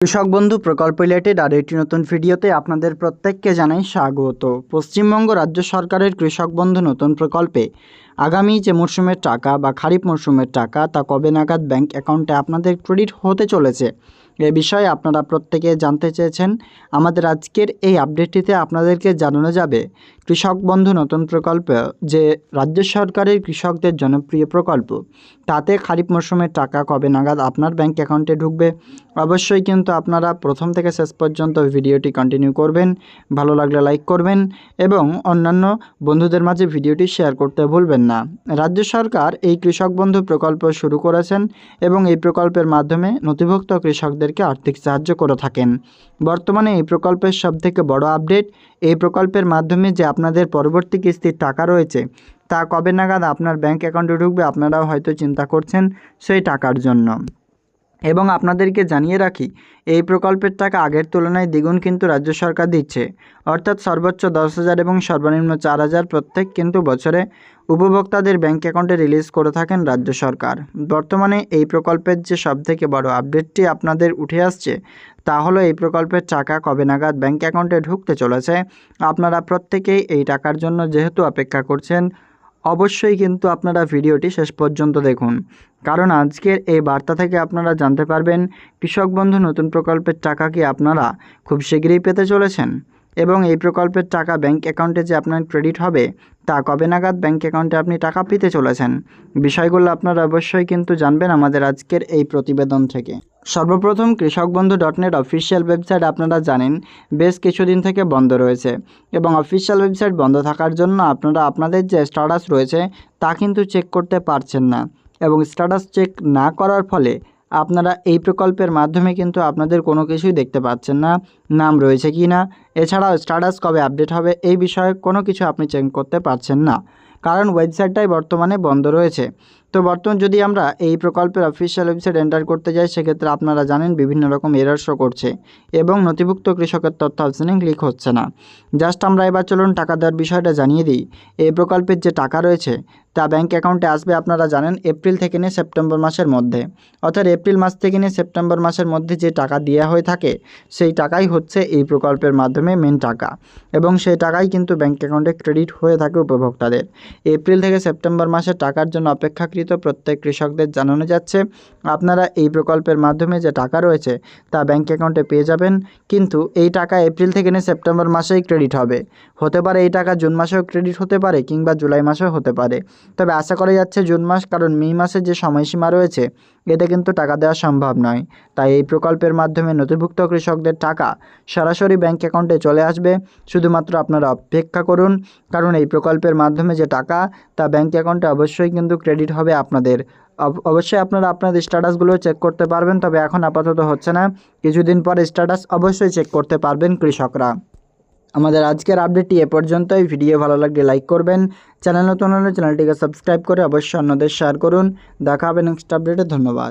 কৃষক বন্ধু প্রকল্প রিলেটেড আর একটি নতুন ভিডিওতে আপনাদের প্রত্যেককে জানাই স্বাগত। পশ্চিমবঙ্গ রাজ্য সরকারের কৃষক বন্ধু নতুন প্রকল্পে আগামী যে মরশুমের টাকা বা খারিফ মরশুমের টাকা, তা কবে নাগাদ ব্যাংক অ্যাকাউন্টে আপনাদের ক্রেডিট হতে চলেছে? এ বিষয়ে আপনারা প্রত্যেকে জানতে চেয়েছেন। আমাদের আজকের এই আপডেটটিতে আপনাদেরকে জানানো যাবে, কৃষক বন্ধু নতুন প্রকল্প যে রাজ্য সরকারের কৃষকদের জনপ্রিয় প্রকল্প, তাতে খারিফ মরশুমের টাকা কবে নাগাদ আপনার ব্যাংক অ্যাকাউন্টে ঢুকবে? অবশ্যই কিন্তু আপনারা প্রথম থেকে শেষ পর্যন্ত ভিডিওটি কন্টিনিউ করবেন, ভালো লাগলে লাইক করবেন এবং অন্যান্য বন্ধুদের মাঝে ভিডিওটি শেয়ার করতে ভুলবেন না। রাজ্য সরকার এই কৃষক বন্ধু প্রকল্প শুরু করেছেন এবং এই প্রকল্পের মাধ্যমে নথিভুক্ত কৃষকদেরকে আর্থিক সাহায্য করে থাকেন। বর্তমানে এই প্রকল্পের সবথেকে বড় আপডেট, এই প্রকল্পের মাধ্যমে যে আপনাদের পরবর্তী কিস্তির টাকা রয়েছে, তা কবে নাগাদ আপনার ব্যাংক অ্যাকাউন্টে ঢুকবে আপনারাও হয়তো চিন্তা করছেন সেই টাকার জন্য। এবং আপনাদেরকে জানিয়ে রাখি, এই প্রকল্পের টাকা আগের তুলনায় দ্বিগুণ কিন্তু রাজ্য সরকার দিচ্ছে। অর্থাৎ সর্বোচ্চ দশ হাজার এবং সর্বনিম্ন চার হাজার প্রত্যেক কিন্তু বছরে উপভোক্তাদের ব্যাংক অ্যাকাউন্টে রিলিজ করে থাকেন রাজ্য সরকার। বর্তমানে এই প্রকল্পের যে সবথেকে বড় আপডেটটি আপনাদের উঠে আসছে, তা হলো এই প্রকল্পের টাকা কবে নাগাদ ব্যাংক অ্যাকাউন্টে ঢুকতে চলেছে। আপনারা প্রত্যেকেই এই টাকার জন্য যেহেতু অপেক্ষা করছেন অবশ্যই কিন্তু আপনারা ভিডিওটি শেষ পর্যন্ত দেখুন। কারণ আজকের এই বার্তা থেকে আপনারা জানতে পারবেন, কৃষক বন্ধু নতুন প্রকল্পের টাকা কি আপনারা খুব শীঘ্রই পেতে চলেছেন? এবং এই প্রকল্পের টাকা ব্যাংক অ্যাকাউন্টে যে আপনার ক্রেডিট হবে, তা কবে নাগাদ ব্যাংক অ্যাকাউন্টে আপনি টাকা পেতে চলেছেন? বিষয়গুলো আপনারা অবশ্যই কিন্তু জানবেন আমাদের আজকের এই প্রতিবেদন থেকে। সর্বপ্রথম কৃষক বন্ধু ডট নেট অফিসিয়াল ওয়েবসাইট আপনারা জানেন, বেশ কিছুদিন থেকে বন্ধ রয়েছে এবং অফিসিয়াল ওয়েবসাইট বন্ধ থাকার জন্য আপনারা আপনাদের যে স্ট্যাটাস রয়েছে তা কিন্তু চেক করতে পারছেন না এবং স্ট্যাটাস চেক না করার ফলে আপনারা এই প্রকল্পের মাধ্যমে কিন্তু আপনাদের কোনো কিছুই দেখতে পাচ্ছেন না, নাম রয়েছে কি না, এছাড়াও স্ট্যাটাস কবে আপডেট হবে এই বিষয়ে কোনো কিছু আপনি চেক করতে পারছেন না। কারণ ওয়েবসাইটটাই বর্তমানে বন্ধ রয়েছে। তো বর্তমান যদি আমরা এই প্রকল্পের অফিসিয়াল ওয়েবসাইট এন্টার করতে যাই, সেক্ষেত্রে আপনারা জানেন বিভিন্ন রকম এরার শো করছে এবং নথিভুক্ত কৃষকের তথ্য অপশানে ক্লিক হচ্ছে না। জাস্ট আমরা এবার চলুন টাকা দেওয়ার বিষয়টা জানিয়ে দিই। এই প্রকল্পের যে টাকা রয়েছে, তা ব্যাঙ্ক অ্যাকাউন্টে আসবে আপনারা জানেন এপ্রিল থেকে নিয়ে সেপ্টেম্বর মাসের মধ্যে। অর্থাৎ এপ্রিল মাস থেকে নিয়ে সেপ্টেম্বর মাসের মধ্যে যে টাকা দেওয়া হয়ে থাকে, সেই টাকাই হচ্ছে এই প্রকল্পের মাধ্যমে মেন টাকা। এবং সেই টাকাই কিন্তু ব্যাঙ্ক অ্যাকাউন্টে ক্রেডিট হয়ে থাকে উপভোক্তাদের। এপ্রিল থেকে সেপ্টেম্বর মাসে টাকার জন্য অপেক্ষাকৃত প্রত্যেক কৃষকদের জানানো যাচ্ছে। আপনারা এই প্রকল্পের মাধ্যমে যে টাকা রয়েছে তা ব্যাঙ্ক অ্যাকাউন্টে পেয়ে যাবেন। কিন্তু এই টাকা এপ্রিল থেকে নিয়ে সেপ্টেম্বর মাসেই ক্রেডিট হবে। হতে পারে এই টাকা জুন মাসেও ক্রেডিট হতে পারে কিংবা জুলাই মাসেও হতে পারে। তবে আশা করা যাচ্ছে জুন মাস কারণ মে মাসের যে সময়সীমা রয়েছে, এতে কিন্তু টাকা দেওয়া সম্ভব নয়। তাই এই প্রকল্পের মাধ্যমে নথিভুক্ত কৃষকদের টাকা সরাসরি ব্যাঙ্ক অ্যাকাউন্টে চলে আসবে। শুধুমাত্র আপনারা অপেক্ষা করুন, কারণ এই প্রকল্পের মাধ্যমে যে টাকা তা ব্যাঙ্ক অ্যাকাউন্টে অবশ্যই কিন্তু ক্রেডিট হবে আপনাদের। অবশ্যই আপনারা আপনাদের স্ট্যাটাসগুলো চেক করতে পারবেন, তবে এখন আপাতত হচ্ছে না। কিছুদিন পর স্ট্যাটাস অবশ্যই চেক করতে পারবেন কৃষকরা। আমাদের আজকের আপডেটটি এ পর্যন্তই। ভিডিও ভালো লাগলে লাইক করবেন। চ্যানেল নতুন হলে চ্যানেলটিকে সাবস্ক্রাইব করে অবশ্যই অন্যদের শেয়ার করুন। দেখা হবে নেক্সট আপডেটে ধন্যবাদ।